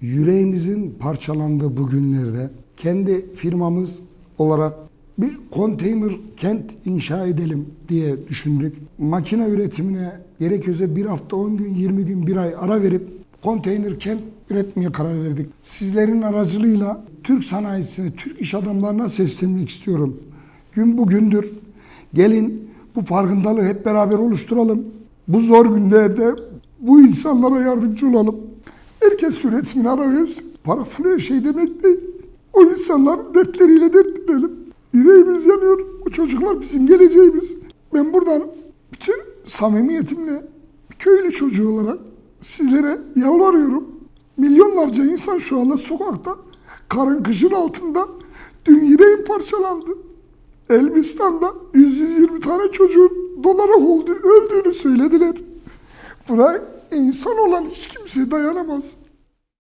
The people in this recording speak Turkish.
yüreğimizin parçalandığı bu günlerde kendi firmamız olarak bir konteyner kent inşa edelim diye düşündük. Makine üretimine gerekiyorsa bir hafta, 10 gün, 20 gün, bir ay ara verip konteyner kent üretmeye karar verdik. Sizlerin aracılığıyla Türk sanayisine, Türk iş adamlarına seslenmek istiyorum. Gün bugündür. Gelin bu farkındalığı hep beraber oluşturalım. Bu zor günlerde bu insanlara yardımcı olalım. Herkes üretimine ara versin. Para her şey demek değil. O insanların dertleriyle dertlenelim. Yüreğimiz yanıyor. O çocuklar bizim geleceğimiz. Ben buradan bütün samimiyetimle köylü çocuğu olarak sizlere yalvarıyorum. Milyonlarca insan şu anda sokakta, karın kışın altında. Dün yüreğim parçalandı. Elbistan'da 120 tane çocuğun dolara oldu, öldüğünü söylediler. Buna insan olan hiç kimse dayanamaz.